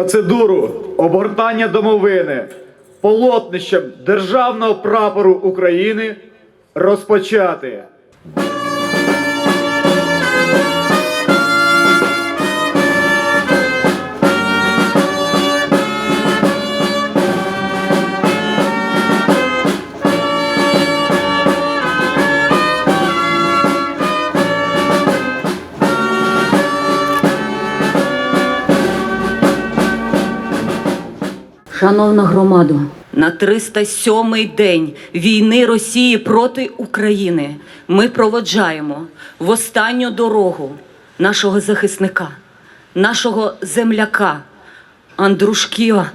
Процедуру обгортання домовини полотнищем Державного прапору України розпочати. Шановна громадо, на 307-й день війни Росії проти України ми проводжаємо в останню дорогу нашого захисника, нашого земляка Андрушківа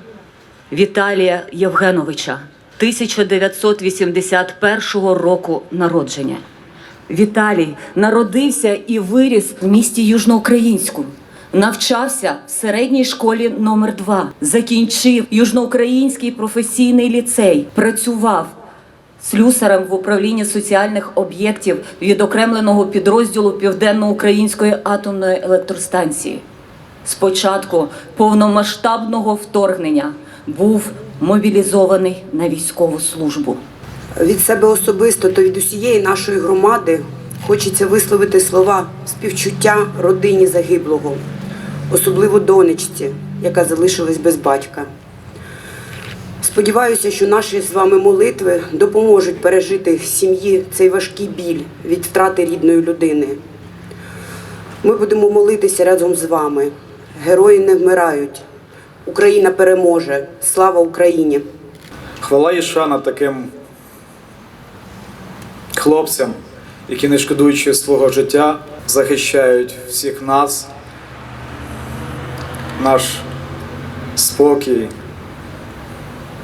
Віталія Євгеновича 1981 року народження. Віталій народився і виріс в місті Южноукраїнську. Навчався в середній школі номер 2 закінчив Южноукраїнський професійний ліцей, працював слюсарем в управлінні соціальних об'єктів відокремленого підрозділу Південноукраїнської атомної електростанції. Спочатку повномасштабного вторгнення був мобілізований на військову службу. Від себе особисто та від усієї нашої громади хочеться висловити слова співчуття родині загиблого, особливо донечці, яка залишилась без батька. Сподіваюся, що наші з вами молитви допоможуть пережити в сім'ї цей важкий біль від втрати рідної людини. Ми будемо молитися разом з вами. Герої не вмирають. Україна переможе. Слава Україні! Хвала і шана таким хлопцям, які, не шкодуючи свого життя, захищають всіх нас, наш спокій,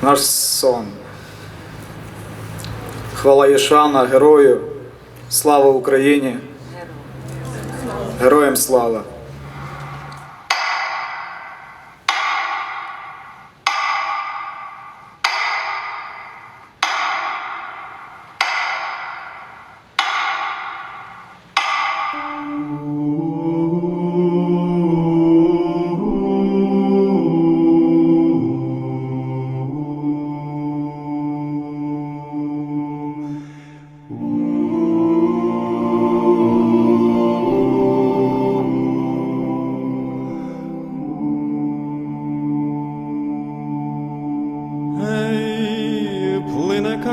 наш сон. Хвала і шана герою, слава Україні! Героям слава!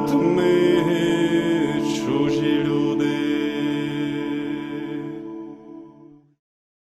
Виберуть ми